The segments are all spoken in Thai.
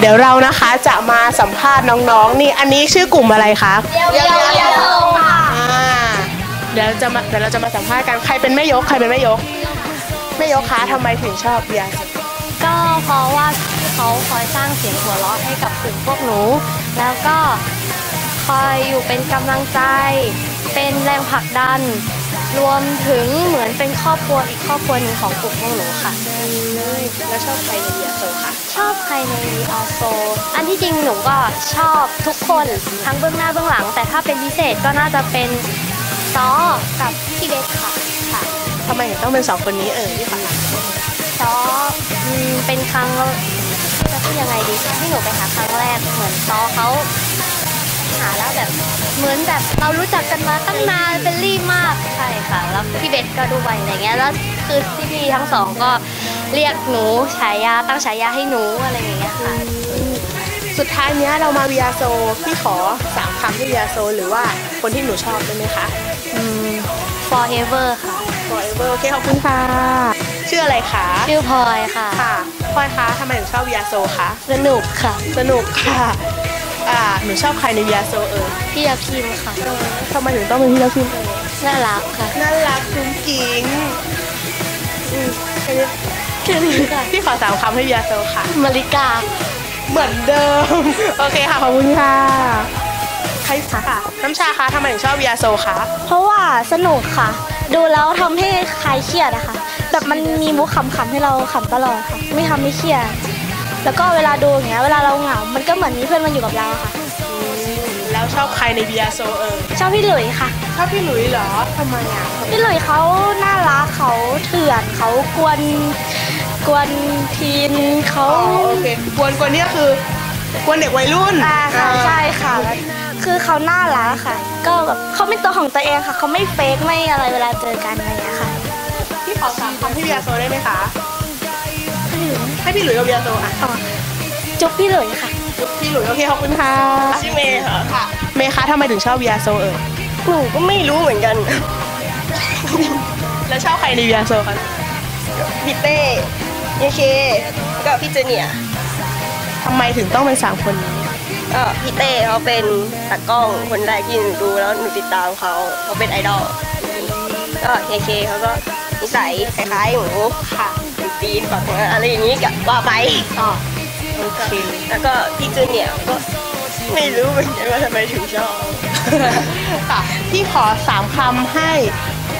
เดี๋ยวเรานะคะจะมาสัมภาษณ์น้องๆ นี่อันนี้ชื่อกลุ่มอะไรคะเยาวชนค่ะอ่าเดี๋ยวจะมาเดี๋ยวเราจะมาสัมภาษณ์กันใครเป็นแม่ยกใครเป็นแม่ยกแม่ยกคะทำไมถึงชอบเบียร์ก็เพราะว่าพี่เขาคอยสร้างเสียงหัวเราะให้กับกลุ่มพวกหนู แล้วก็คอยอยู่เป็นกำลังใจ เป็นแรงผลักดัน รวมถึงเหมือนเป็นครอบครัวอีกครอบครัวหนึ่งของกลุ่มพวกหนูค่ะ แล้วชอบใครในเบียร์โซคะชอบใครในวีออโซ อันที่จริงหนูก็ชอบทุกคนทั้งเบื้องหน้าเบื้องหลัง แต่ถ้าเป็นพิเศษก็น่าจะเป็นซอกับพี่เบสค่ะค่ะทำไมถึงต้องเป็นสองคนนี้เอ่ยพี่ขวัญซออืมเป็นครั้งจะพูดยังไงดีที่หนูไปหาครั้งแรกเหมือนซอเขา หาแล้วแบบเหมือนแบบเรารู้จักกันมาตั้งนานเป็นรี่มากใช่ค่ะแล้วพี่เบสก็ด้วยอะไรเงี้ยแล้วคือพี่ๆทั้งสองก็เรียกหนูฉายาตั้งฉายาให้หนูอะไรอย่างเงี้ยค่ะ สุดท้ายเนี้ยเรามาเบียร์โซพี่ขอสามคำให้เบียร์โซหรือว่าคนที่หนูชอบได้ไหมคะ อืม forever ค่ะ forever โอเคขอบคุณค่ะ ชื่ออะไรคะชื่อพลอยค่ะ ค่ะพลอยคะทำไมถึงชอบเบียร์โซคะ สนุกค่ะ สนุกค่ะ อ่าหนูชอบใครในเบียร์โซเอ่ยพี่ยาพิมค่ะทำไมถึงต้องเป็นพี่เลิฟพิมเอ่ยน่ารักค่ะน่ารักจุ้งกิ้งอืมแค่นี้แค่นี้ค่ะพี่ขอสามคำให้เบียร์โซค่ะ มาริกา เหมือนเดิม โอเคค่ะ ขอบคุณค่ะใครค่ะน้ำชาคะทำไมถึงชอบเบียร์โซคะเพราะว่าสนุกค่ะ ดูแล้วทำให้คลายเครียดอะค่ะแบบมันมีมุกขำๆให้เราขำตลอดค่ะ ไม่ทำให้เครียด แล้วก็เวลาดูอย่างเงี้ยเวลาเราเหงา มันก็เหมือนมีเพื่อนมาอยู่กับเราค่ะ แล้วชอบใครในเบียร์โซเอ่ยชอบพี่หลุยส์ค่ะ ชอบพี่หลุยส์เหรอทำไมอะพี่หลุยส์เขาน่ารักเขาเถื่อนเขากวนกวนทีนเขาอ๋อโอเคกวนกวนเนี่ยคือกวนเด็กวัยรุ่นอ่าค่ะอ่าใช่ค่ะแล้วคือเขาน่ารักค่ะ ก็แบบเขาเป็นตัวของตัวเองค่ะเขาไม่เฟกไม่อะไรเวลาเจอกันอะไรอย่างเงี้ยค่ะ พี่ขอสามคำให้เบียร์โซได้ไหมคะ ให้พี่หลุยส์กับเบียร์โซอะจุ๊บพี่หลุยส์ค่ะ พี่หลุยส์โอเคขอบคุณค่ะชื่อเมย์ค่ะค่ะ เมย์คะทำไมถึงชอบเบียร์โซเอ่ยหนูก็ไม่รู้เหมือนกัน แล้วชอบใครในเบียร์โซคะพี่เต้เยเคแล้วก็พี่เจเนียร์ทำไมถึงต้องเป็นสามคนนี้ก็พี่เต้เขาเป็นตากล้องคนแรกที่หนูดูแล้วหนูติดตามเขาเขาเป็นไอดอลก็เยเคเขาก็นิสัยคล้ายๆหนูค่ะเป็นตีนแบบอะไรอย่างนี้กับว่าไปอ๋อโอเคแล้วก็พี่เจเนียร์ก็ไม่รู้เหมือนกันว่าทำไมถึงชอบค่ะพี่ขอสามคำให้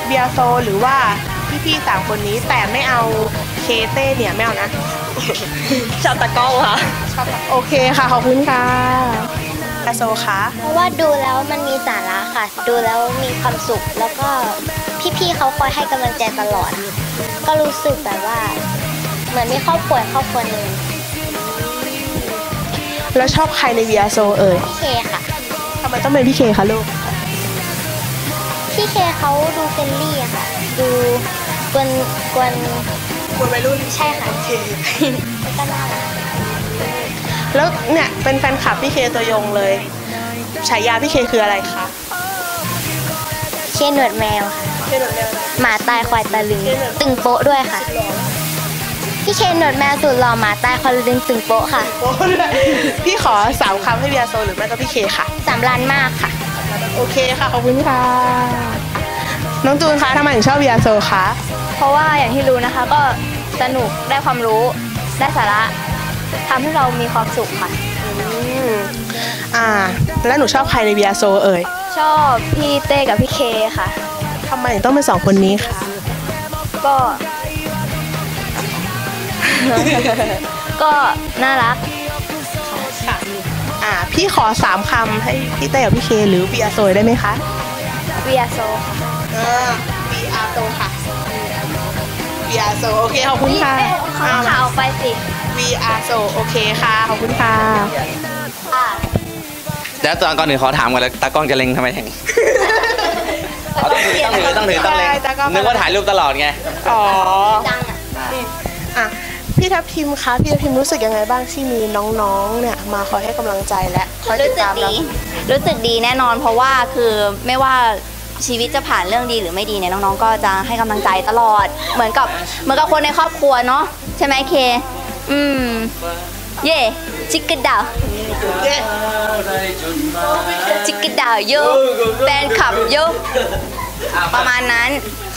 เบียร์โซหรือว่าพี่ๆสามคนนี้แต่ไม่เอาเคเต้เนี่ยไม่เอานะชอบตากล้องค่ะชอบโอเคค่ะ ขอบคุณค่ะ เบียร์โซคะเพราะว่าดูแล้วมันมีสาระค่ะ ดูแล้วมีความสุข แล้วก็พี่ๆเขาคอยให้กำลังใจตลอด ก็รู้สึกแบบว่า เหมือนมีครอบครัวอีกครอบครัวหนึ่งแล้วชอบใครในเบียร์โซเอ่ยพี่เคค่ะทำไมต้องเป็นพี่เคคะลูกพี่เคเขาดูเฟรนลี่อะค่ะ ดูกวนกวนคนวัยรุ่นใช่ค่ะโอเคแล้วก็น่ารัก แล้วเนี่ยเป็นแฟนคลับพี่เคตัวยงเลยฉายาพี่เคคืออะไรคะเคหนวดแมวค่ะเคหนวดแมวหมาตายควายตะลึง ตึงโป๊ะด้วยค่ะ พี่เคหนวดแมวสุดหล่อหมาตายควายตะลึงตึงโป๊ะค่ะ โอ้ด้วยพี่ขอสามคำให้เบียร์โซหรือไม่ก็พี่เคค่ะสามล้านมากค่ะ โอเคค่ะขอบคุณค่ะ น้องจูนคะทำไมถึงชอบเบียร์โซคะ เพราะว่าอย่างที่รู้นะคะก็สนุกได้ความรู้ได้สาระ ทำให้เรามีความสุขค่ะอืมอ่า แล้วหนูชอบใครในเบียร์โซเอ่ย ชอบพี่เต้กับพี่เคค่ะ ทำไมถึงต้องเป็นสองคนนี้คะ ก็ ก็น่ารักค่ะอ่า พี่ขอสามคำให้พี่เต้กับพี่เคหรือเบียร์โซได้ไหมคะเวียโซค่ะ อ่าเบียร์โซค่ะเบียร์โซโอเค ขอบคุณค่ะเขาข่าวไปสิ VR โซโอเคค่ะ ขอบคุณค่ะแล้วตอนก่อนอื่นขอถามก่อนแล้วตากล้องจะเล็งทำไมอย่างนี้เอาต้องถือต้องถือต้องถือต้องเล็งได้ตากล้อง นึกว่าถ่ายรูปตลอดไง อ๋อดังอะอะพี่ทัพทิมคะพี่ทัพทิมรู้สึกยังไงบ้างที่มีน้องๆเนี่ยมาคอยให้กำลังใจและคอยติดตามเรารู้สึกดีแน่นอนเพราะว่าคือไม่ว่าชีวิตจะผ่านเรื่องดีหรือไม่ดีเนี่ยน้องๆ ก็จะให้กำลังใจตลอด เหมือนกับเหมือนกับคนในครอบครัวเนาะใช่ไหมเค อืม เย่จิกกระดาวจิกกระดาวโยแฟนขับโยประมาณนั้น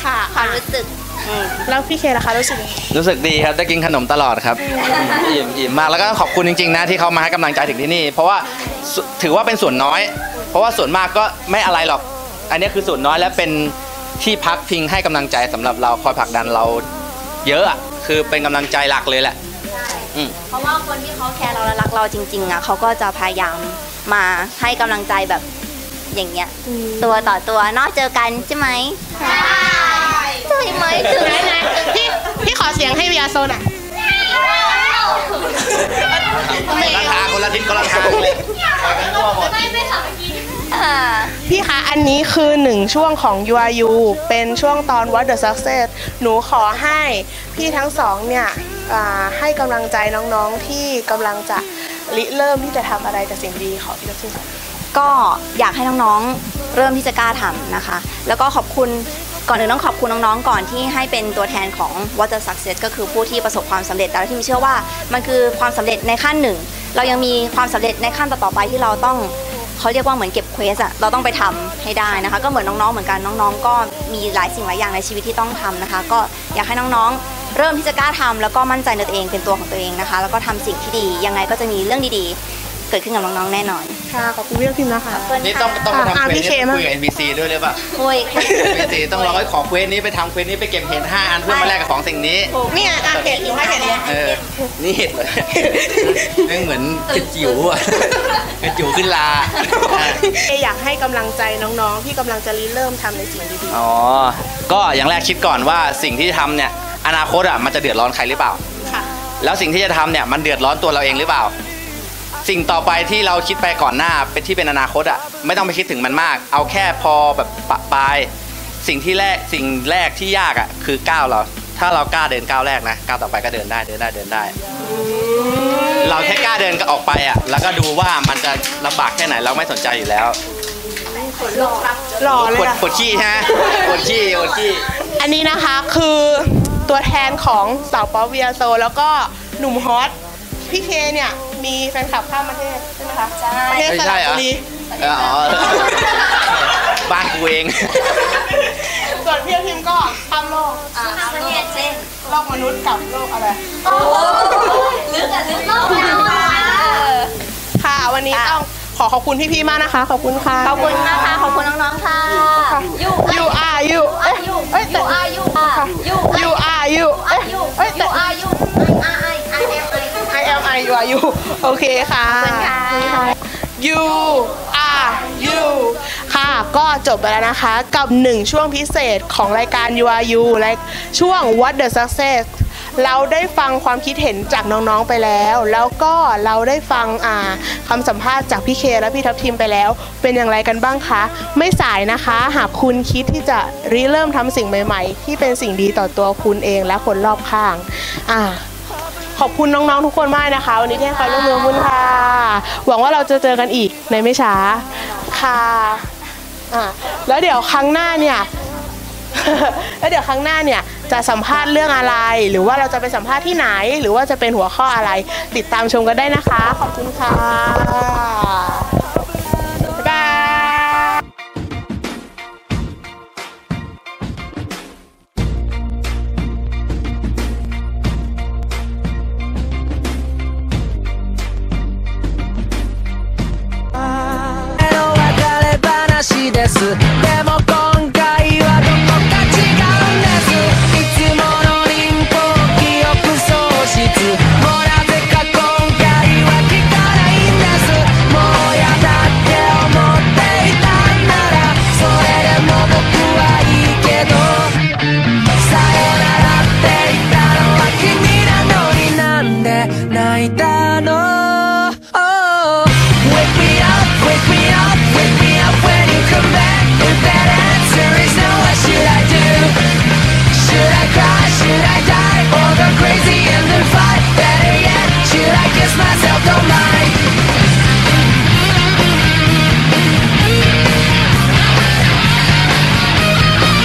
ค่ะความรู้สึกอืมแล้วพี่เคล่ะคะรู้สึกยังไงรู้สึกดีครับได้กินขนมตลอดครับอิ่มอิ่มมากแล้วก็ขอบคุณจริงๆนะที่เขามาให้กำลังใจถึงที่นี่ เพราะว่าสุถือว่าเป็นส่วนน้อย เพราะว่าส่วนมากก็ไม่อะไรหรอก อันนี้คือส่วนน้อยและเป็นที่พักพิงให้กำลังใจสำหรับเราคอยผลักดันเราเยอะอะคือเป็นกำลังใจหลักเลยแหละอืม เพราะว่าคนที่เขาแคร์เราและรักเราจริง ๆอะเขาก็จะพยายามมาให้กำลังใจแบบอย่างเงี้ย ตัวต่อตัวเนอกเจอกันใช่ไหมใช่ใช่ไหมถึงไหนๆพี่พี่ขอเสียงให้เบียร์โซหน่อยคนละทางคนละทิศคนละทางเลยไปกันทั่วหมดอ่าพี่คะ อันนี้คือหนึ่งช่วงของ URU เป็นช่วงตอน What the Success หนูขอให้พี่ทั้งสองเนี่ยอ่า ให้กำลังใจน้องๆที่กำลังจะริเริ่มที่จะทำอะไรกับสิ่งดีขอพี่ทัพทิมก่อนก็อยากให้น้องๆเริ่มที่จะกล้าทำนะคะ แล้วก็ขอบคุณก่อนอื่นต้องขอบคุณน้องๆก่อนที่ให้เป็นตัวแทนของ Water Success ก็คือผู้ที่ประสบความสำเร็จ แต่ที่มีเชื่อว่ามันคือความสำเร็จในขั้นหนึ่ง เรายังมีความสำเร็จในขั้นต่อๆไปที่เราต้องเขาเรียกว่าเหมือนเก็บเควสอะเราต้องไปทำให้ได้นะคะ ก็เหมือนน้องๆเหมือนกันน้องๆ ก็มีหลายสิ่งหลายอย่างในชีวิตที่ต้องทำนะคะ ก็อยากให้น้องๆ เริ่มที่จะกล้าทำแล้วก็มั่นใจในตัวเองเป็นตัวของตัวเองนะคะ แล้วก็ทำสิ่งที่ดียังไงก็จะมีเรื่องดีๆ เกิดขึ้นกับน้องๆแน่นอนค่ะขอบคุณพี่ทัพทิมนะคะนี่ต้องต้องไปอะทำเควพี่สเคนี้มั่งคุยกับ NPC ด้วยหรือเปล่าคุย NPC ต้องรอให้ขอเควสนี้ไปทำเควสนี้ไปเก็บเห็ดห้าอันเพื่อมาแลกกับของสิ่งนี้เนี่ยอะเห็นหนูให้เห็นเลยเออนี่เห็ดเลยแม่งเหมือนกระจิ๋วอะกระจิ๋วขึ้นลาอะอยากให้กำลังใจน้องๆที่กำลังจะริเริ่มทำในสิ่งดีอ๋อก็อย่างแรกคิดก่อนว่าสิ่งที่ทำเนี่ย อนาคตอะมันจะเดือดร้อนใครหรือเปล่าๆค่ะ แล้วสิ่งที่จะทำเนี่ยมันเดือดร้อนตัวเราเองหรือเปล่า สิ่งต่อไปที่เราคิดไปก่อนหน้าเป็นที่เป็นอนาคตอะไม่ต้องไปคิดถึงมันมาก เอาแค่พอแบบปะปลาย สิ่งที่แรกสิ่งแรกที่ยากอะคือก้าวเรา ถ้าเรากล้าเดินก้าวแรกนะก้าวต่อไปก็เดินได้เดินได้เดินได้ เราแค่กล้าเดินก็ออกไปอะแล้วก็ดูว่ามันจะลำบากแค่ไหนเราไม่สนใจอยู่แล้วหล่อเลยปวดอะปวดขี้ฮะปวดขี้ปวดขี้ อันนี้นะคะคือ ตัวแทนของสาวป๊อปเวียโซ แล้วก็หนุ่มฮอตพี่เคเนี่ยมีแฟนคลับข้ามประเทศใช่ไหมคะใช่ประเทศไม่สใช่ระเหรอบุรีเอออ๋อบ้านกูเอง ส่วนพี่พิมก็ข้ามโลกประเทศเช่นโลกมนุษย์กับโลกอะไรลึกอะลึกโลกนะค่ะวันนี้ต้องขอขอบคุณพี่ๆมากนะคะ ขอบคุณค่ะ ขอบคุณมากค่ะ ขอบคุณน้องๆค่ะยู you are you เอ้ยยูเอ้ยแต่ยูอายูยู you are you เอ้ยยูเอ้ยแต่ยูอายูไอไอไอเอ็มไอ I am I you are you โอเคค่ะขอบคุณค่ะ you are you ค่ะ ก็จบไปแล้วนะคะกับหนึ่งช่วงพิเศษของรายการ you are you และช่วง what the success เราได้ฟังความคิดเห็นจากน้องๆไปแล้ว แล้วก็เราได้ฟังอ่าคำสัมภาษณ์จากพี่เคและพี่ทัพทิมไปแล้ว เป็นอย่างไรกันบ้างคะ ไม่สายนะคะ หากคุณคิดที่จะริเริ่มทำสิ่งใหม่ ๆ ที่เป็นสิ่งดีต่อตัวคุณเองและคนรอบข้างอ่าขอบคุณน้องๆทุกคนมากนะคะ วันนี้ที่ให้ความร่วมมือคุณค่ะ หวังว่าเราจะเจอกันอีกในไม่ช้าค่ะอะแล้วเดี๋ยวครั้งหน้าเนี่ย แล้วเดี๋ยวครั้งหน้าเนี่ยจะสัมภาษณ์เรื่องอะไร หรือว่าเราจะไปสัมภาษณ์ที่ไหน หรือว่าจะเป็นหัวข้ออะไร ติดตามชมกันได้นะคะ ขอบคุณค่ะ